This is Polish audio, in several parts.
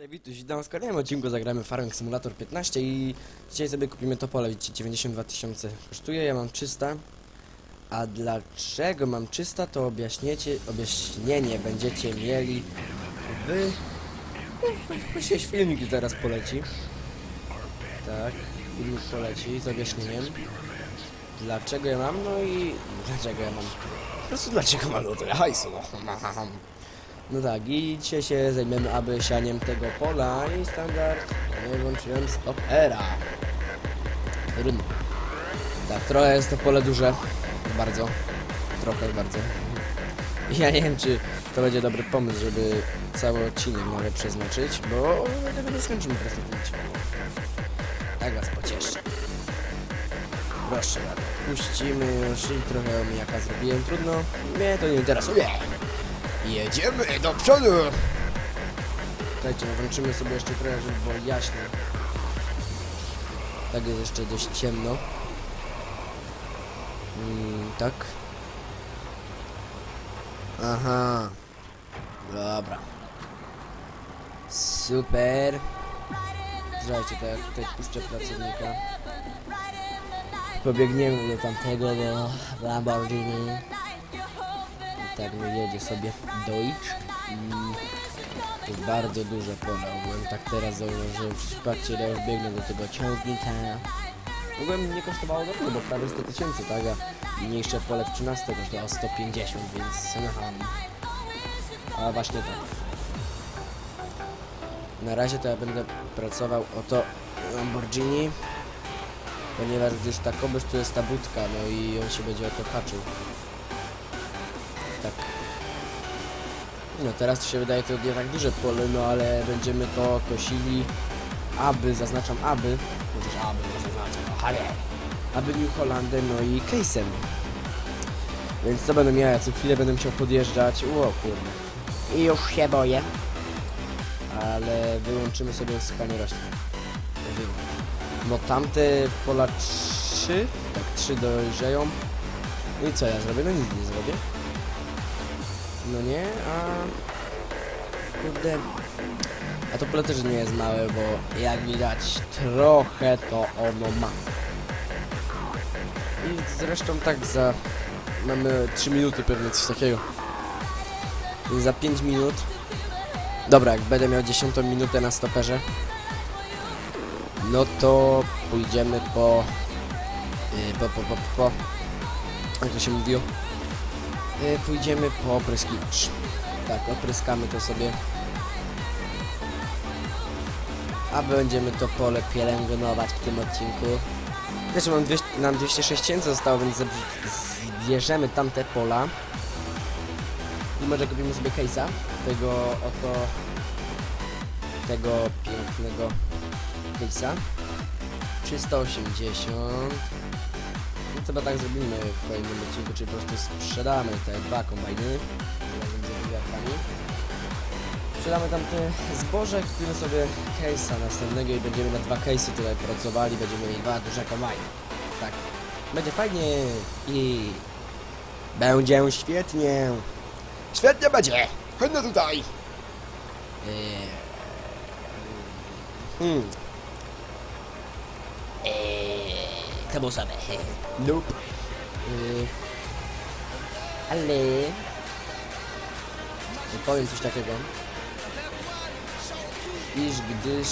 Tutaj witam, witam w kolejnym odcinku zagramy Farming Simulator 15 i dzisiaj sobie kupimy to pole, widzicie 92 tysiące kosztuje, ja mam 300 a dlaczego mam 300 to objaśniecie, objaśnienie będziecie mieli w... Właściwie filmik zaraz poleci. Tak, filmik poleci z objaśnieniem. Dlaczego ja mam, no i dlaczego ja mam? Po prostu dlaczego mam to ja hajsu no. No tak, i dzisiaj się zajmiemy aby sianiem tego pola i standard nie włączyłem stopera. Trudno. Tak, trochę jest to pole duże. Bardzo. Trochę bardzo. Ja nie wiem czy to będzie dobry pomysł, żeby cały odcinek nawet przeznaczyć, bo tego nie skończymy po prostu w. Tak was pocieszę. Proszę. Puścimy już i trochę omijaka zrobiłem. Trudno. Mnie to nie interesuje. Jedziemy do przodu! Słuchajcie, no włączymy sobie jeszcze trochę, żeby było jaśno. Tak jest jeszcze dość ciemno. Mm, tak. Aha. Dobra. Super. Słuchajcie, to ja tutaj puszczę pracownika. Pobiegniemy do tamtego, do Lamborghini. Tak no jedzie sobie Deutsch i to bardzo duże pole ogółem tak teraz zauważyłem patrzcie ile już biegnę do tego ciągnika. Ogółem nie kosztowało za tyle, bo prawie 100 tysięcy tak? A mniejsze pole w 13 kosztowało 150 więc aha. a właśnie tak. Na razie to ja będę pracował o to Lamborghini ponieważ gdyż ta kobysz to jest ta budka no i on się będzie o to patrzył No teraz to się wydaje to nie tak duże pole, no ale będziemy to kosili, aby, zaznaczam aby, chociaż aby nie zaznaczam, no ale, aby New Hollandem, no i Case'em. Więc co będę miał, co chwilę będę musiał podjeżdżać, o kurde. I już się boję. Ale wyłączymy sobie skanie roślin. No tamte pola 3, tak 3 dojrzeją. I co ja zrobię? No nic nie zrobię. No nie, a... Kurde... A to pole też nie jest małe, bo jak widać trochę to ono ma. I zresztą tak za... Mamy 3 minuty pewnie coś takiego. I za 5 minut... Dobra, jak będę miał 10 minutę na stoperze, no to pójdziemy po... Yy, po, po, po, po... Jak to się mówiło? Y, pójdziemy po opryskiwacz. Tak, opryskamy to sobie. A będziemy to pole pielęgnować w tym odcinku. Znaczy mam 200, nam 206 tysięcy zostało, więc zbierzemy tamte pola. I może kupimy sobie case'a. Tego oto... Tego pięknego case'a. 380. Chyba tak zrobimy w kolejnym odcinku, czyli po prostu sprzedamy te dwa kombajny razem z wiatrami. Sprzedamy tam te zboże, kupimy sobie case'a następnego i będziemy na dwa case'y tutaj pracowali, będziemy mieli dwa duże kombajny. Tak. Będzie fajnie i będzie świetnie. Świetnie będzie! Chodź no tutaj! Eee. Hmm. Kabusowe. Nope. Yy, ale... Powiem coś takiego. Iż gdyż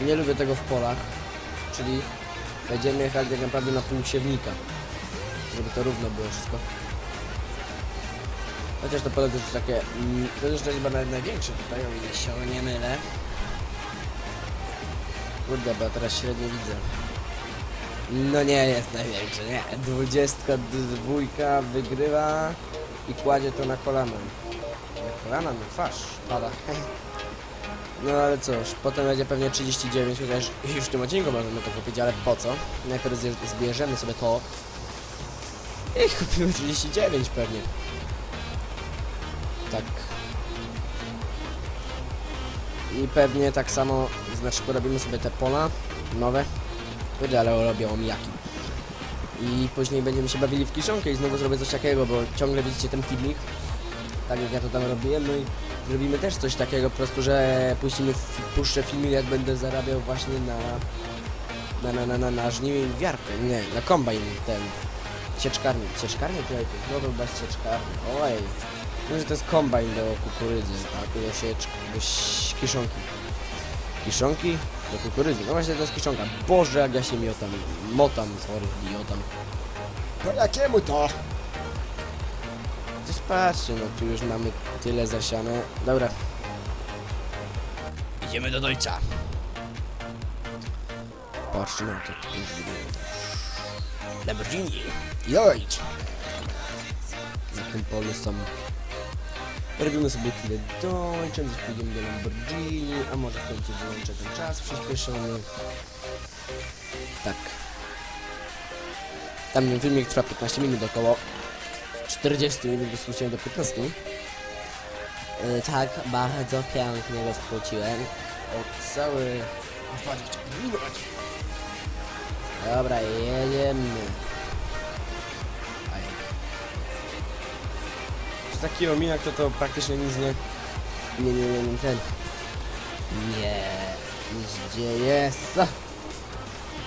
nie lubię tego w polach, czyli będziemy jechać tak naprawdę na pół siewnika, żeby to równo było wszystko. Chociaż to pole też jest takie, mm, to też chyba nawet największe tutaj, o ile się nie mylę. Kurde, bo ja teraz średnio widzę. No nie jest największy, nie. Dwudziestka dwójka wygrywa i kładzie to na kolana. Na kolana, na twarz pada. No ale cóż, potem będzie pewnie 39, chociaż już w tym odcinku możemy to kupić, ale po co? Najpierw zbierzemy sobie to i kupimy 39 pewnie. Tak. I pewnie tak samo, znaczy porobimy sobie te pola nowe. Kurde, ale robią omijaki. I później będziemy się bawili w kiszonkę i znowu zrobię coś takiego, bo ciągle widzicie ten filmik. Tak jak ja to tam robiłem, no i zrobimy też coś takiego po prostu, że puścimy, puszczę filmik jak będę zarabiał właśnie na na na na, na, na żniwiarkę, nie, na kombajn ten. Sieczkarnię, sieczkarnię tutaj, no to chyba jest sieczkarnia, oj, no że to jest kombajn do kukurydzy, tak, do sieczki, do kiszonki, kiszonki do kukurydzy, no właśnie to jest kiszonka, boże jak ja się miotam, motam, sorry, miotam, Po jakiemu to? Coś patrzcie, no tu już mamy tyle zasiane. Dobra. Idziemy do Dojca. Patrzcie na to, tu już wygląda. Lamborghini. Jojdź. Na tym polu są... Robimy sobie tyle Dojczem, zaś pójdziemy do Lamborghini, a może w końcu wyłączę ten czas przyspieszony. Tak. Tam ten filmik trwa 15 minut około. 40 minut wysłuchałem do 15. Yy, tak, bardzo pięknie go skróciłem. O cały... 20 minut. Dobra, jedziemy. Taki ominak to to praktycznie nic nie... Nie, nie, nie, nie, ten... Nie... Nic dzieje... Co?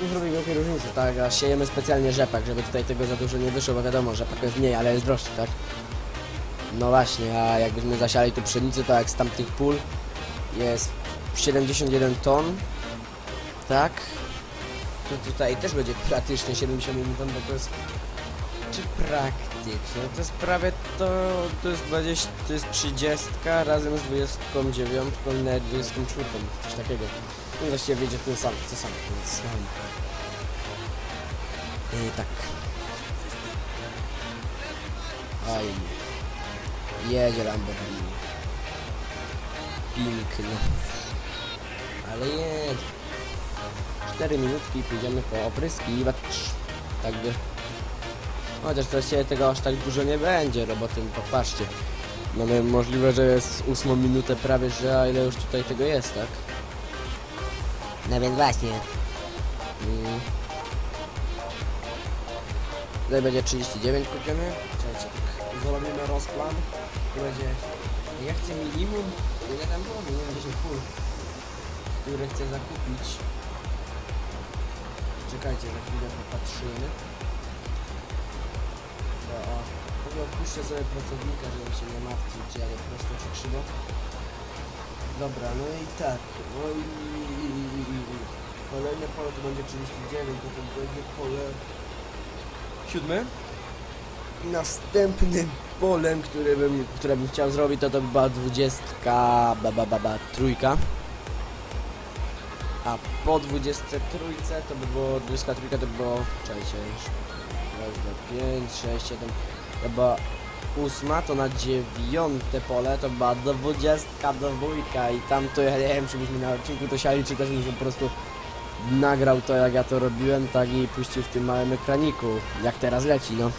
Nie zrobi wielkiej różnicy, tak? A siejemy specjalnie rzepak, żeby tutaj tego za dużo nie wyszło, bo wiadomo, rzepak jest mniej, ale jest droższy, tak? No właśnie, a jakbyśmy zasiali tu pszenicy, to jak z tamtych pól jest 71 ton, tak? To tutaj też będzie praktycznie 71 ton, bo to jest... Czy praktycznie? To jest prawie to... To jest 20... To jest 30 razem z 29, nawet 24, coś takiego. No właściwie wyjdzie ten sam, co sam, więc... No. I tak. Aj. Jedzie Lamborghini. Piękny. Ale jedzie. 4 minutki i pójdziemy po opryskiwacz. Tak by. Chociaż właściwie tego aż tak dużo nie będzie roboty, popatrzcie. Mamy możliwe, że jest 8 minutę prawie, że a ile już tutaj tego jest, tak? No więc właśnie. Mm. Tutaj będzie 39 kupiony. Czekajcie, tak zrobimy rozplan. Tu będzie... Ja chcę minimum... Ile tam było? Minimum 10 pól. Które chcę zakupić. Czekajcie, za chwilę popatrzymy pewno odpuszczę sobie pracownika, żeby się nie martwić, ale prosto czy krzywo. Dobra, no i tak, no kolejne pole to będzie 39, potem będzie pole... Siódme? Następnym polem, które bym, które bym chciał zrobić, to to była dwudziestka, ba, ba, ba, ba, trójka. A po 23 to by było, 23 to by było, czekajcie, 2, 5, 6, 7, chyba ósma, to na dziewiąte pole to była dwudziestka dwójka i tam to ja nie wiem czy byśmy na odcinku to siali czy też nie, po prostu nagrał to jak ja to robiłem, tak i puścił w tym małym ekraniku, jak teraz leci no.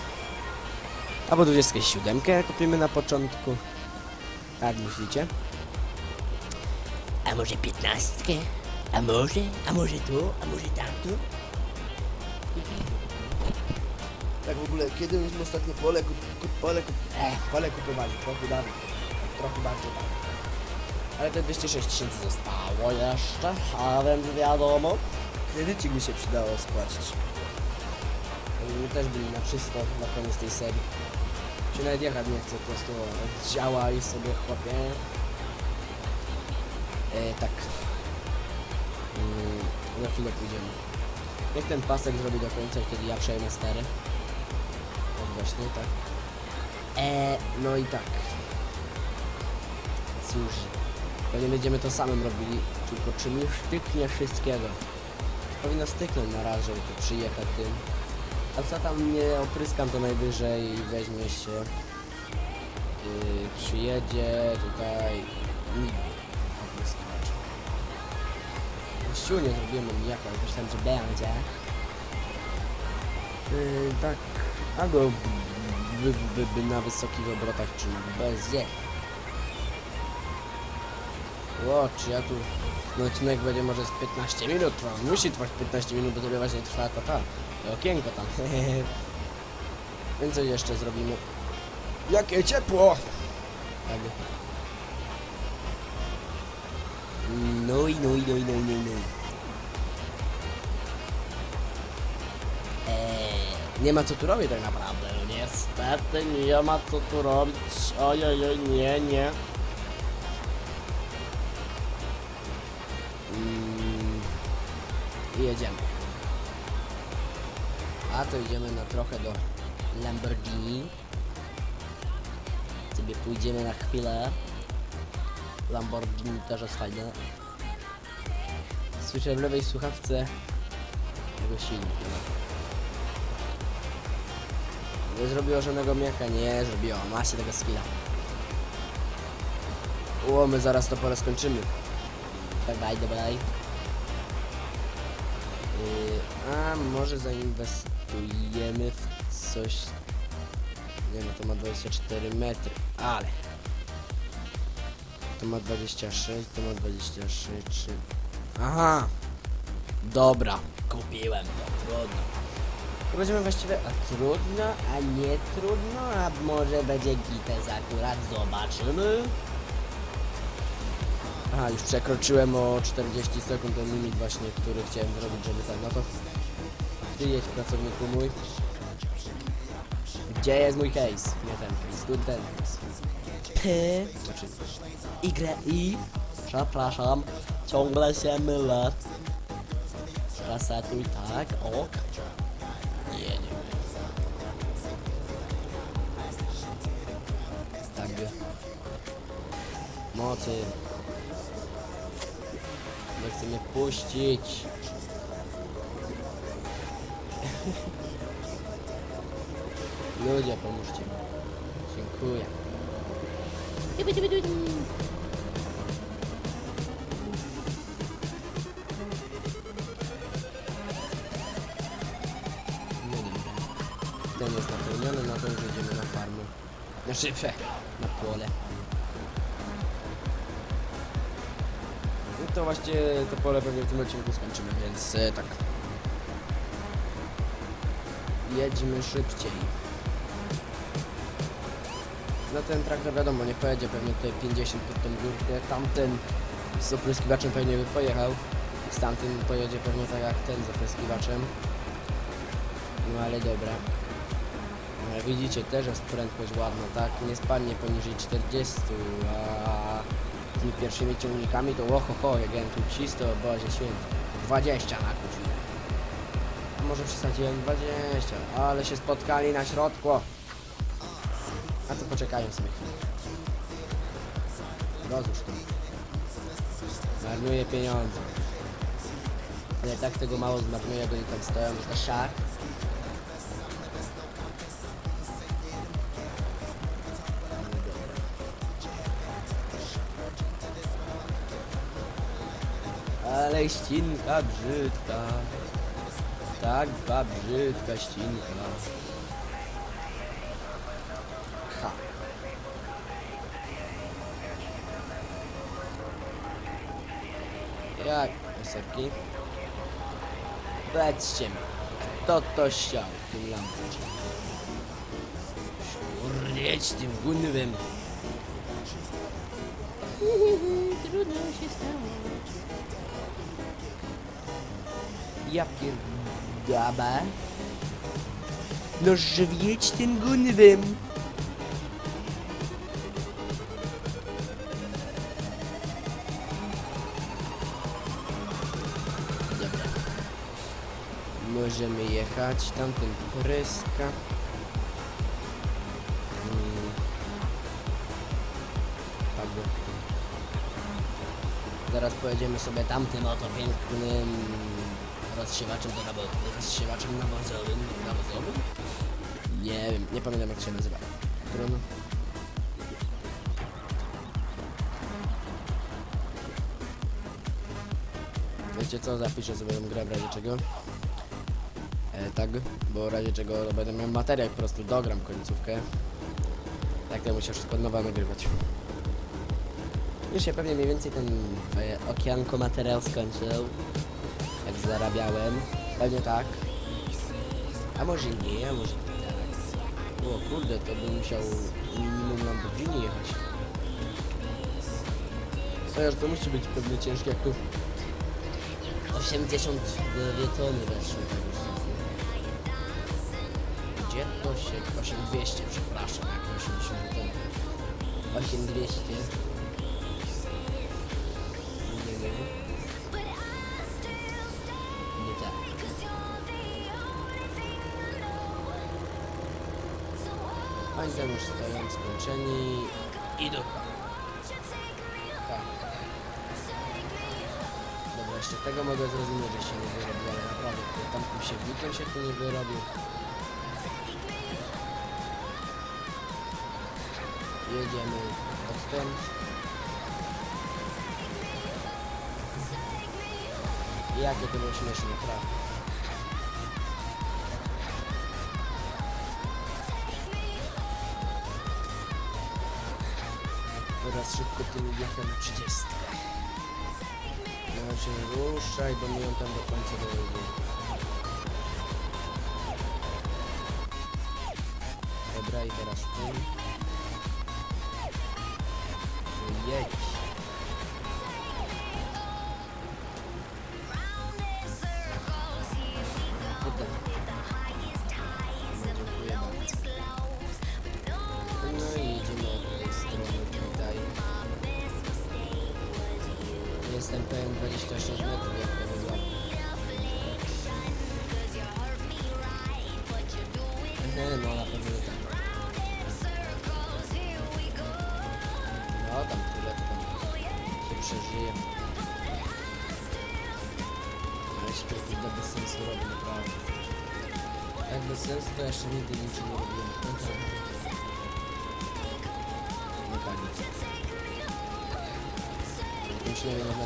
A 27 kupimy na początku. Tak myślicie? A może 15? A może? A może tu? A może tamtu? Tak w ogóle, kiedy myśmy ostatnio pole, kup, kup, pole, kup, eh, pole kupowali? Trochę dawno. Trochę bardziej dawno. Ale te 206 tysięcy zostało jeszcze, a więc wiadomo. Kredycik by się przydało spłacić. Oni też byli na czysto na koniec tej serii. Się nawet jechać nie chcę, po prostu działa i sobie chłopie. E, tak. Mm, za chwilę pójdziemy. Niech ten pasek zrobi do końca, kiedy ja przejmę stary. Właśnie, tak. E, no i tak. Cóż, pewnie będziemy to samym robili, tylko czy mi sztyknie wszystkiego. Powinno styknąć na razie, żeby tu przyjechać tym. A co tam nie opryskam, to najwyżej weźmie się. Yy, przyjedzie tutaj. Właściwie nie zrobiłem ale myślałem, że będzie. Yy, tak, albo by, by, by na wysokich obrotach, czy bez je. O, czy ja tu... No odcinek będzie może z 15 minut trwał. Musi trwać 15 minut, bo tobie właśnie trwa ta ta. Okienko tam. Więc coś jeszcze zrobimy. Jakie ciepło. Tak. No i, no i, no i, no i, no i, no. Eee, Nie ma co tu robić tak naprawdę. no niestety nie ma co tu robić. Oj, oj, nie, nie. Mm, I jedziemy. A to idziemy na trochę do Lamborghini. Sobie pójdziemy na chwilę. Lamborghini też jest fajne. Słyszę w lewej słuchawce jego silnik. Nie zrobiło żadnego miecha, nie zrobiło. Ma się tego skilla. O, my zaraz to pole skończymy. Dawaj, dawaj. Yy, a może zainwestujemy w coś. Nie no, to ma 24 metry, ale. To ma 26, to ma 26, 3. Aha! Dobra. Kupiłem to, trudno. To będziemy właściwie. A trudno, A nie trudno, a może będzie gites akurat, zobaczymy. Aha, już przekroczyłem o 40 sekund ten limit właśnie, który chciałem zrobić, żeby tak, no to ty jedź pracowniku mój. Gdzie jest mój case? Nie ten case, tu ten case. Znaczy, Y, I, przepraszam, ciągle się mylę. Resetuj, tak, ok. Mocy. Nie chce mnie puścić. Ludzie, pomóżcie mi. Dziękuję. No dobra. Ten jest napełniony, no to już jedziemy na farmę. Na szybsze, na pole. To właśnie to pole pewnie w tym odcinku skończymy, więc e, tak. Jedźmy szybciej. No ten traktor wiadomo nie pojedzie pewnie tutaj 50 pod tą górkę. Tamten z opryskiwaczem pewnie by pojechał. Z tamtym pojedzie pewnie tak jak ten z opryskiwaczem. No ale dobra. No, widzicie, też jest prędkość ładna, tak? Nie spadnie poniżej 40, a tymi pierwszymi ciągnikami to oho ho, jak ja tu cisnę, o Boże święty. 20 na godzinę. A może przesadziłem 20, ale się spotkali na środku. A to poczekają sobie chwilę. Rozłóż to. Marnuje pieniądze. Ale tak tego mało zmarnuje, jak oni tam stoją, to szach. Ścinka brzydka. Tak, ba brzydka ścinka. Ha. Jak, wysoki? Patrzcie mi, kto to siał tym lampą? Szurnieć tym gunwem. Trudno się stało. Ja pierdaba. No żywieć tym gunwem. Dobra. Możemy jechać, tamten pryska. Mm. Tak. go. Zaraz pojedziemy sobie tamtym oto pięknym rozsiewaczem do nawo- rozsiewaczem nawozowym. Nawozowym? Nie wiem, nie pamiętam jak się nazywa. Trudno. Wiecie co, zapiszę sobie tą grę w razie czego. E, tak, bo w razie czego będę miał materiał po prostu dogram końcówkę. Tak to wszystko od nowa nagrywać. Już się pewnie mniej więcej ten e, okianko materiał skończył. Zarabiałem. Pewnie tak. A może nie, a może tak. O kurde, to bym musiał minimum Lamborghini jechać. Chociaż to musi być pewnie ciężkie, jak tu 82 tony weszły. Gdzie to się... 8200, przepraszam, jak 80 ton. 8200. Stoją skończeni. I do Tak. Dobra, jeszcze tego mogę zrozumieć, że się nie wyrobił, ale naprawdę, tutaj tam tym siewnikiem się tu nie wyrobił. Jedziemy odtąd. Jakie to było śmieszne, naprawdę. Teraz szybko tym jecham na 30. No się ruszaj, bo my ją tam do końca dojedziemy. Dobra i teraz tym. Jedź. Jestem pełen 26 metrów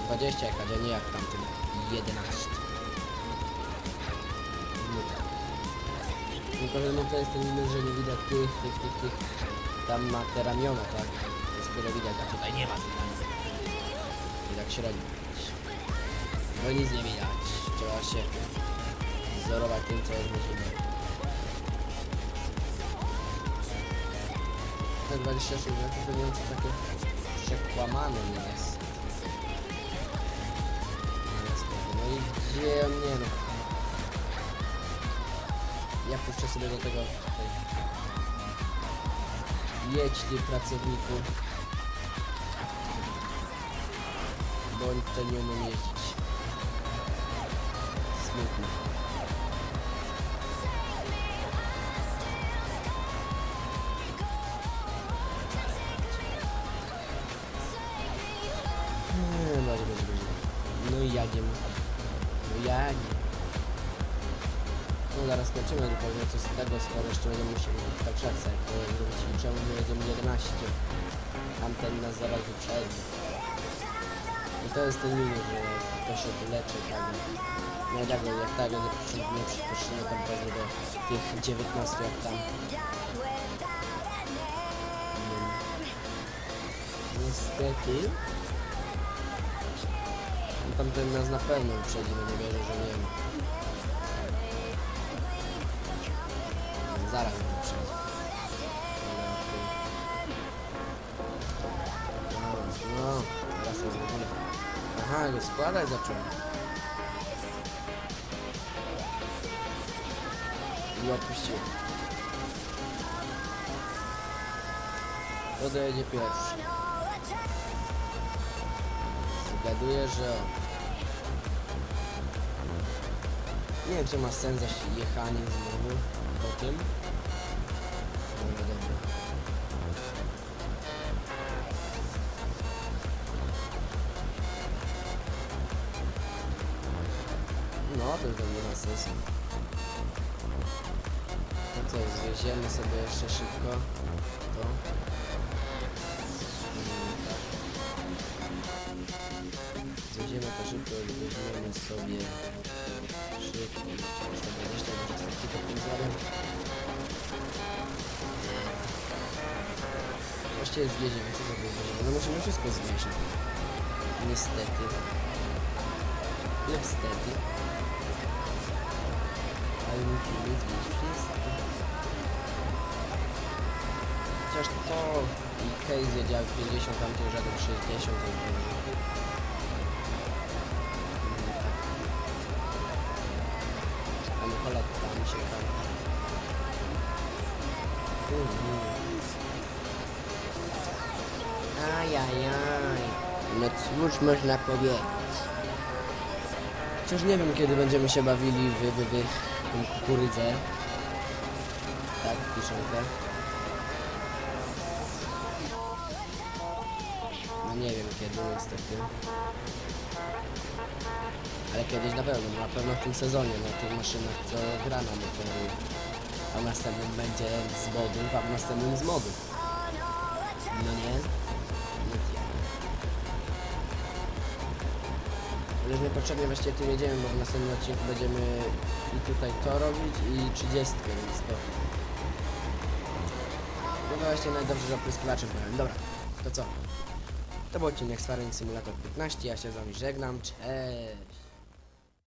20 jechać, a nie jak tamtym 11. No tak. Tylko, że no to jest ten minus, że nie widać tych, tych, tych, tych. Tam ma te ramiona, tak? To jest tyle widać, a tutaj nie ma tych ramion. I tak średnio. No nic nie widać. Trzeba się wzorować tym, co jest możliwe. Te 26 metrów to nie wiem, czy takie przekłamane jest. I gdzie on nie no. Ja puszczę sobie do tego tutaj. Jedź ty pracowniku. Bo oni tutaj nie umiem jeździć. Smutno. Tylko pewnie coś z tego, skoro jeszcze będziemy musieli tak szansę, to zrobić czemu my jedziemy 11. Tamten nas zaraz wyprzedzi. I to jest ten minus, że to się wyleczy tak. No jak, jak tak, nie przyciągnie, przypuszczenie tam pewnie do tych 19 jak tam. Mm. Niestety. No tamten nas na pewno wyprzedzi, no nie wierzę, że nie wiem. Zaraz go wyprzedzi. No, no, teraz jest w ogóle. Aha, go składać zacząłem. I odpuściłem. Kto dojedzie pierwszy? Zgaduję, że Nie wiem, czy ma sens zaś jechanie znowu po tym. Dobra, dobra. No, to już nie ma sensu. No co, zwieziemy sobie jeszcze szybko to. Zwieziemy to szybko i weźmiemy sobie Właściwie zwieziemy, co sobie zwieziemy? No musimy wszystko zwieźć. Niestety. Niestety. Ale musimy zwieść wszystko. Chociaż to I Case jedzie jak 50, tam jadę 60. to Ajajaj. No cóż można powiedzieć? Chociaż nie wiem kiedy będziemy się bawili w, w, w tą kukurydzę. Tak, kiszonkę. No nie wiem kiedy niestety. Ale kiedyś na pewno, na pewno w tym sezonie, na tych maszynach co gra na motoru. A w następnym będzie z modów, a w następnym z modów. Ale niepotrzebnie właściwie tu jedziemy, bo w następnym odcinku będziemy i tutaj to robić i 30, więc to... No właśnie najdobrze, że opryskiwaczem powiem. Dobra, to co? To był odcinek z Simulator 15, ja się z wami żegnam, cześć!